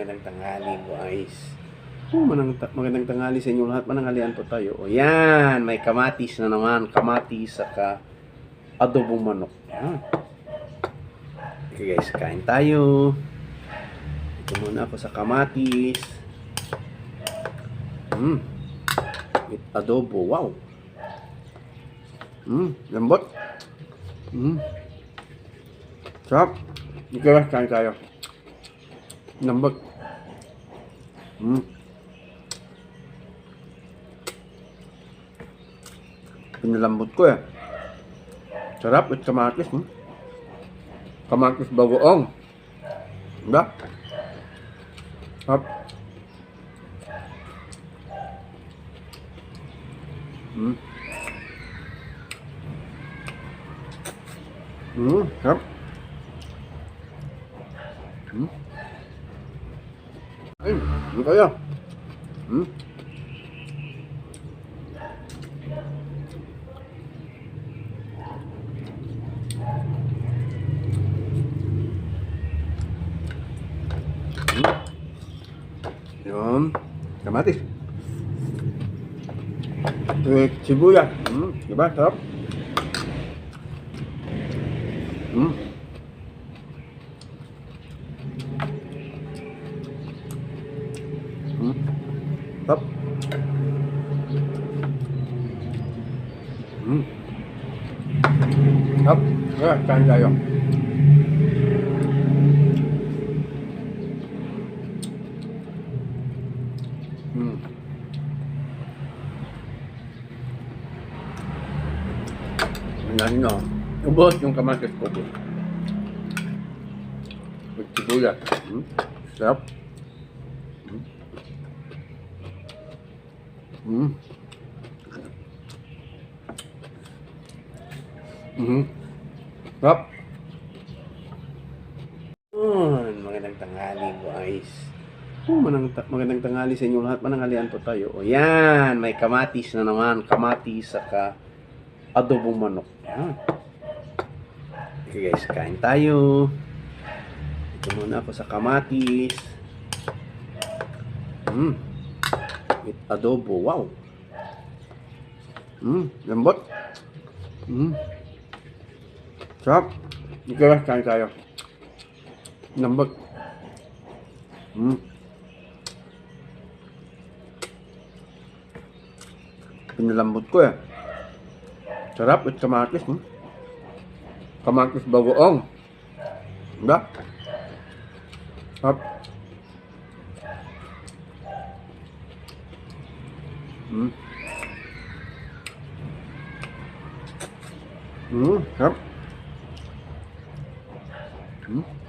magandang tanghali guys. Oh, manang, magandang tanghali sa inyo lahat. Mananghalian po tayo. O yan, may kamatis na naman. Kamatis saka adobong manok. Yan. Okay guys, kain tayo. Ito muna ako sa kamatis. Hmm. With adobo. Wow. Hmm, lambot. Hmm. Sarap. Ika, kain tayo. Lambot. Hmm. Pinalambot ko eh. Sarap at kamatis. Hmm? Kamatis bagoong. Diba? Sarap. Hmm. Hmm, sarap. Hmm. Ay, ano kaya? Hmm? Hmm. Yun. Kamatis. Eh, sibuyas. Hmm, diba? Sarap. Hmm. Hmm. Sarap. Hmm. Sarap. Kaya, kain tayo. Hmm. Ano na, ubos yung kamatis ko sibuyas. Hmm? Sarap. Hmm. Hmm. Hmm. Sarap. Yun, magandang tanghali guys. Oh, manang, magandang tanghali sa inyo lahat. Mananghalian po tayo. O yan, may kamatis na naman. Kamatis saka adobong manok. Yan. Okay guys, kain tayo. Ito muna ako sa kamatis. Hmm. With adobo. Wow. Hmm, lambot. Hmm. Sarap. Ika, kain tayo. Lambot. Hmm. Pinalambot ko eh. Sarap at kamatis. Hmm? Kamatis bagoong. Diba? Sarap. Hmm. Hmm, sarap. Hmm.